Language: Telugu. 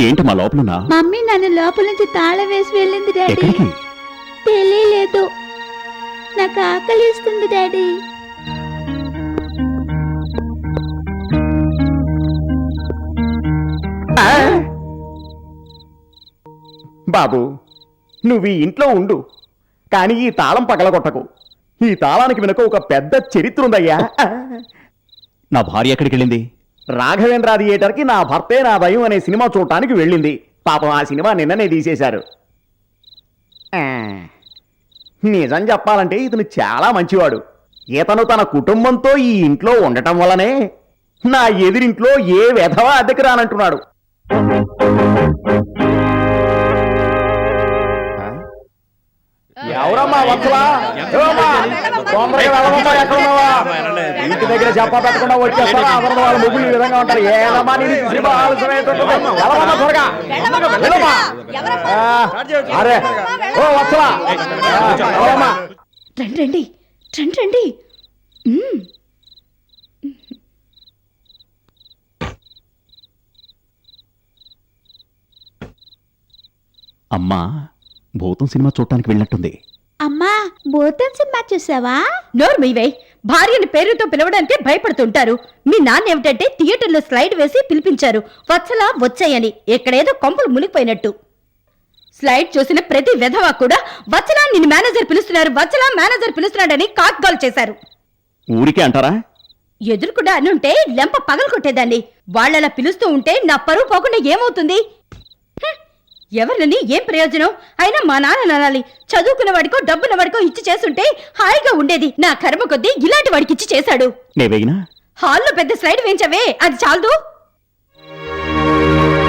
ఏంటి మా లోపల మమ్మీ నన్ను లోపల నుంచి తాళం వేసి వెళ్ళింది డాడీ. తెలియలేదు. నాకు ఆకలిస్తుంది డాడీ. బాబు నువ్వు ఈ ఇంట్లో ఉండు కానీ ఈ తాళం పగలగొట్టకు. ఈ తాళానికి వెనుక ఒక పెద్ద చరిత్ర ఉందయ్యా. నా భార్య ఎక్కడికి వెళ్ళింది రాఘవేంద్ర థియేటర్కి నా భర్తే నా భయం అనే సినిమా చూడటానికి వెళ్ళింది. పాపం ఆ సినిమా నిన్ననే తీసేశారు. నిజం చెప్పాలంటే ఇతను చాలా మంచివాడు. ఇతను తన కుటుంబంతో ఈ ఇంట్లో ఉండటం వల్లనే నా ఎదిరింట్లో ఏ వెధవా అద్దెకి రానంటున్నాడు. ఎవరమ్మా? ఇంటి దగ్గర చెప్ప పెట్టకుండా వచ్చేస్తారా అవరణ వాళ్ళ ముగ్గులు ఈ విధంగా ఉంటారు. ఏదమ్మా నేను ఈ సినిమా ఆలస్యమైపోతుంది. వెళ్ళవమ్మా, త్వరగా. వెళ్ళమ్మా. ఆ, అరే. ఓ వత్సలా ఆ, వెళ్ళమ్మా. రండి రండి. రండి రండి. మ్మ్. అమ్మా భూతం సినిమా చూడటానికి వెళ్ళినట్టుంది. అమ్మా భూతం సినిమా చూసావా? నోరు మీవే భార్యని పేరుతో పిలవడానికి భయపడుతుంటారు. మీ నాన్న ఏమిటంటే థియేటర్లో స్లైడ్ వేసి పిలిపించారు. వచ్చలా వచ్చాయని. ఎక్కడేదో కొంపలు మునిగిపోయినట్టు. స్లైడ్ చూసిన ప్రతి విధవా కూడా వచ్చలా నిన్ను మేనేజర్ పిలుస్తున్నారు. వచ్చలా మేనేజర్ పిలుస్తున్నాడని కాక్గాల్ చేశారు. ఊరికే అంటారా? ఎదురుకుండా అనుంటే లెంప పగలు కొట్టేదాన్ని వాళ్ళలా పిలుస్తూ ఉంటే నా పరువు పోకుండా ఏమవుతుంది. ఎవరిని ఏం ప్రయోజనం? అయినా మా నాన్న నానాలి చదువుకున్న వాడికో డబ్బున్న వాడికో ఇచ్చి చేసుంటే హాయిగా ఉండేది. నా కర్మ కొద్దీ ఇలాంటి వాడికి ఇచ్చి చేశాడు. హాల్లో పెద్ద స్లైడ్ వేయించవే. అది చాలదు.